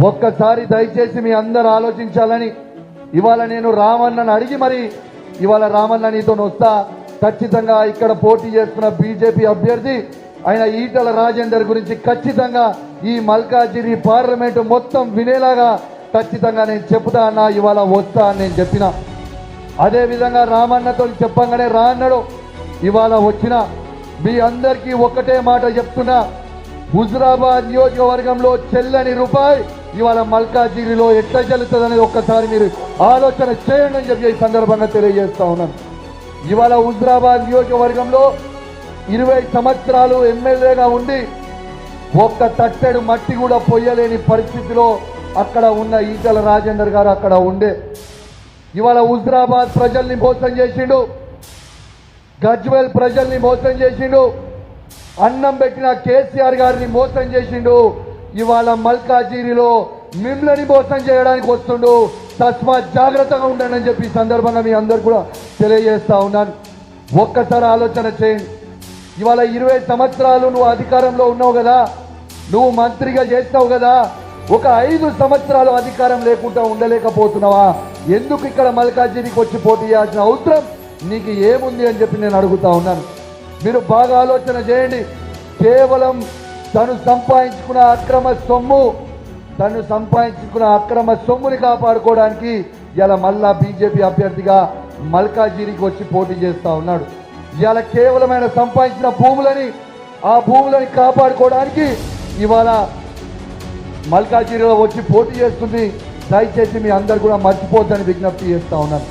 ఒక్కసారి దయచేసి మీ అందరు ఆలోచించాలని ఇవాళ నేను రామన్నను అడిగి మరి ఇవాళ రామన్న నీతో వస్తా. ఖచ్చితంగా ఇక్కడ పోటీ చేస్తున్న బీజేపీ అభ్యర్థి ఆయన ఈటల రాజేందర్ గురించి ఖచ్చితంగా ఈ మల్కాజిరి పార్లమెంటు మొత్తం వినేలాగా ఖచ్చితంగా నేను చెప్తా అన్నా ఇవాళ వస్తా అని నేను చెప్పిన. అదేవిధంగా రామన్నతో చెప్పంగానే రా అన్నాడు ఇవాళ వచ్చిన. మీ అందరికీ ఒక్కటే మాట చెప్తున్నా. హుజురాబాద్ నియోజకవర్గంలో చెల్లని రూపాయి ఇవాళ మల్కాజిరిలో ఎట్లా చెల్లుతుంది అనేది ఒక్కసారి మీరు ఆలోచన చేయండి అని చెప్పి ఈ సందర్భంగా తెలియజేస్తా ఉన్నాను. ఇవాళ హుజరాబాద్ నియోజకవర్గంలో ఇరవై సంవత్సరాలు ఎమ్మెల్యేగా ఉండి ఒక్క తట్టెడు మట్టి కూడా పొయ్యలేని పరిస్థితిలో అక్కడ ఉన్న ఈటల రాజేందర్ గారు అక్కడ ఉండే. ఇవాళ హుజరాబాద్ ప్రజల్ని మోసం చేసిండు. గజ్వేల్ ప్రజల్ని మోసం చేసిండు. అన్నం పెట్టిన కేసీఆర్ గారిని మోసం చేసిండు. ఇవాళ మల్కాజీరిలో మిమ్మల్ని మోసం చేయడానికి వస్తుండు. తస్మాత్ జాగ్రత్తగా ఉండండి అని చెప్పి సందర్భంగా మీ అందరు కూడా తెలియజేస్తా ఉన్నాను. ఒక్కసారి ఆలోచన చేయండి. ఇవాళ ఇరవై సంవత్సరాలు నువ్వు అధికారంలో ఉన్నావు కదా? నువ్వు మంత్రిగా చేస్తావు కదా? ఒక ఐదు సంవత్సరాలు అధికారం లేకుండా ఉండలేకపోతున్నావా? ఎందుకు ఇక్కడ మల్కాజిరికి వచ్చి పోటీ చేయాల్సిన అవసరం? నీకు ఏముంది అని చెప్పి నేను అడుగుతా ఉన్నాను. మీరు బాగా ఆలోచన చేయండి. కేవలం తను సంపాదించుకున్న అక్రమ సొమ్ము తను సంపాదించుకున్న అక్రమ సొమ్ముని కాపాడుకోవడానికి ఇలా మళ్ళా బీజేపీ అభ్యర్థిగా మల్కాజిరికి వచ్చి పోటీ చేస్తూ ఉన్నాడు. ఇవాళ కేవలమైన సంపాదించిన భూములని ఆ భూములని కాపాడుకోవడానికి ఇవాళ మల్కాజిరిలో వచ్చి పోటీ చేస్తుంది. దయచేసి మీ అందరు కూడా మర్చిపోద్దని విజ్ఞప్తి చేస్తూ ఉన్నాను.